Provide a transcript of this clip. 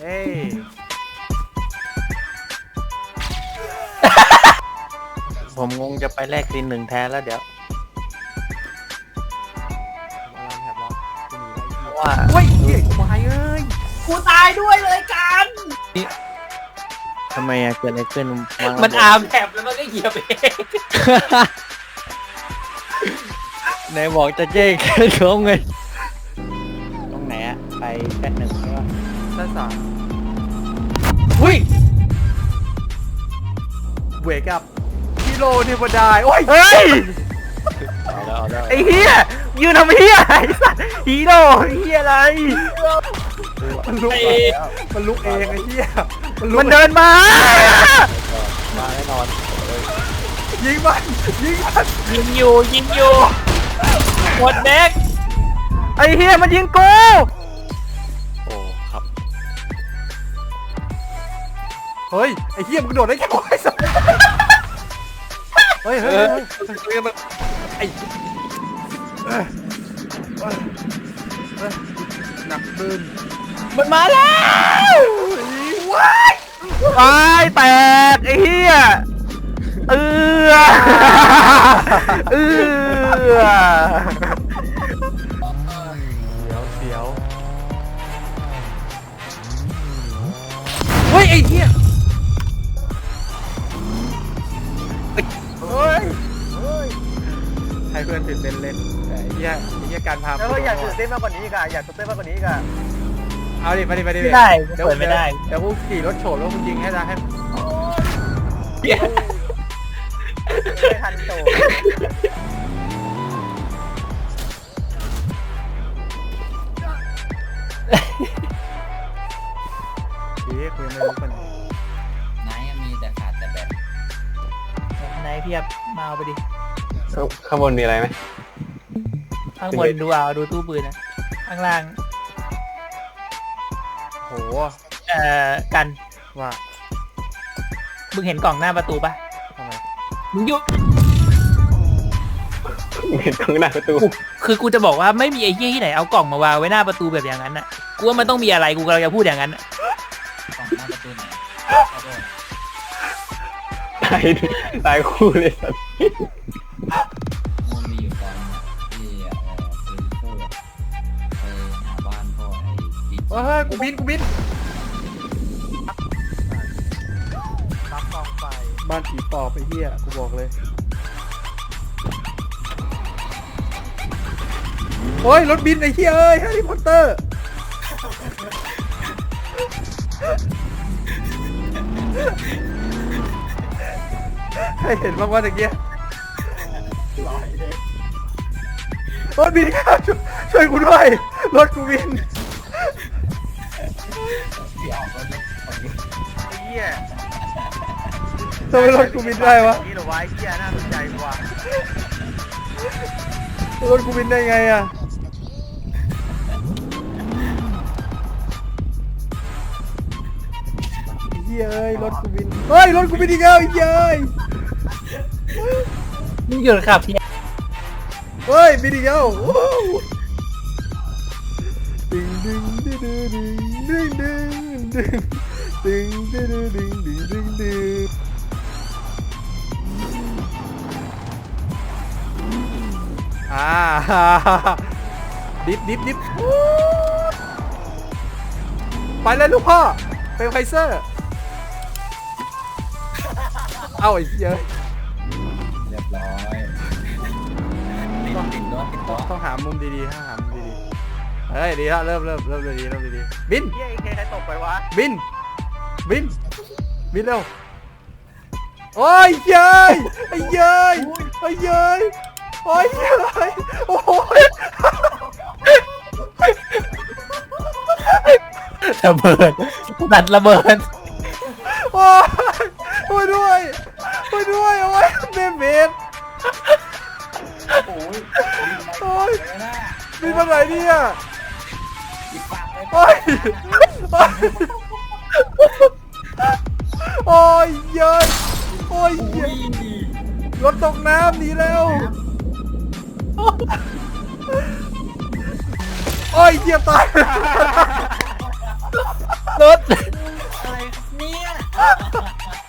เอ้ยผมงงจะไปแลกซีนหนึ่งแทนแล้วเดี๋ยวผมเอาแถบแล้วกูหนีแล้วว่าเฮ้ยเหี้ยกูมาเอ้ยกูตายด้วยเลยกันทำไมอะเกิดอะไรขึ้นวางระเบิดมันอาร์มแถบแล้วมันก็เหยียบเองไหนบอกจะเจ๊งเขาไงตรงไหนอะไปแค่หนึ่งใช่ปะ ด้านสามหุ้ยเวกับกิโลเทวดายโอ้ยเฮ้ย เอาแล้วเอาแล้วไอ้เหี้ยยืนทำเหี้ยอะไรสัตว์ฮีโร่เหี้ยอะไร มันลุกมันลุกเองไอ้เหี้ยมันลุกมันเดินมา มาแน่นอนยิงมันยิงมันยิงอยู่ยิงอยู่หมดแม็กไอ้เหี้ยมันยิงกู เฮ้ย ไอ้เหี้ยมึงโดดได้แค่ไหนสัตว์เฮ้ยเฮ้ยเฮ้ยเฮ้ยไอ้เอ้ยเอ้ยเอ้ยหนักบึนมันมาแล้วว้ายตายแตกไอ้เหี้ยเออเออเสียวเสียว เฮ้ยเฮ้ยให้เพื่อนตื่นเต้นเล่นแต่ไอ้เหี้ยไอ้เหี้ยการพาแล้วก็อยากตื่นเต้นมากกว่านี้อีกอะอยากตื่นเต้นมากกว่านี้อีกอะเอาดิไปดิไปดิไม่ได้เดี๋ยวเปิดไม่ได้ เดี๋ยวกูขี่รถโฉบแล้วมึงยิงให้ได้ให้ไม่ทันโต เพียบมาเอาไปดิข้างบนมีอะไรไหม ข้างบนดูเอาดูตู้ปืนนะข้างล่าง โหเอ่อกันว่ามึงเห็นกล่องหน้าประตูปะทำไมมึงหยุดเห็นข้างหน้าประตูคือกูจะบอกว่าไม่มีไอ้เหี้ยที่ไหนเอากล่องมาวางไว้หน้าประตูแบบอย่างนั้นน่ะกูว่ามันต้องมีอะไรกูกำลังจะพูดอย่างนั้นน่ะกล่องหน้าประตูไหนขอโทษ ตายตายคู่เลยสัตว์มันมีอยู่ตอนที่เอ่อปืนคู่อะไปหาบ้านพ่อไอ้บิ๊กเฮ้ยกูบินกูบินรับกองไฟบ้านผีปอบไอ้เหี้ยกูบอกเลยโอ้ยรถบินไอ้เหี้ยเอ้ยแฮร์รี่พอตเตอร์ ให้เห็นบ้างว่าตะเกียรถบินครับช่วยช่วยกูด้วยรถกูบินไอ้เหี้ยทำไมรถกูบินได้วะนี่เหรอวะไอ้เหี้ยน่าสนใจกว่ารถกูบินได้ไงอะเฮ้ยเอ้ยรถกูบินเฮ้ยรถกูบินอีกแล้วไอ้เหี้ยเอ้ย มึงหยุดขับที่เฮ้ยบินอีกแล้วโอ้โหดึงดึงดึงดึงดึงดึงดึงดึงดึงดึงดึงดึงดึงดึงอ่าดิฟดิฟดิฟไปเลยลูกพ่อเป็นไฟเซอร์ เอาไอ้เหี้ยอะเรีย ตัวปิดตัวต้องหามุมดีๆต้องหามุมดีๆเฮ้ยดีแล้วเริ่มเริ่มเริ่มดีๆเริ่มดีๆบินเหี้ยไอ้เคใครตกไปวะบิน บิน บินเร็ว โอ้ยเย้ยไอ้เย้ยไอ้เย้ยโอ้ยเย้ยโอ้ยระเบิดตัดระเบิดโอ้ยช่วยด้วยช่วยด้วยโอ้ยเบนเบน นมาไหนเนี่ยอีกฝั่งเลยโอ้ยโอ้ยโอ้ยเย้ยโอ้ยเย้ยรถตกน้ำหนีแล้วโอ้ยเหยียบตายรถา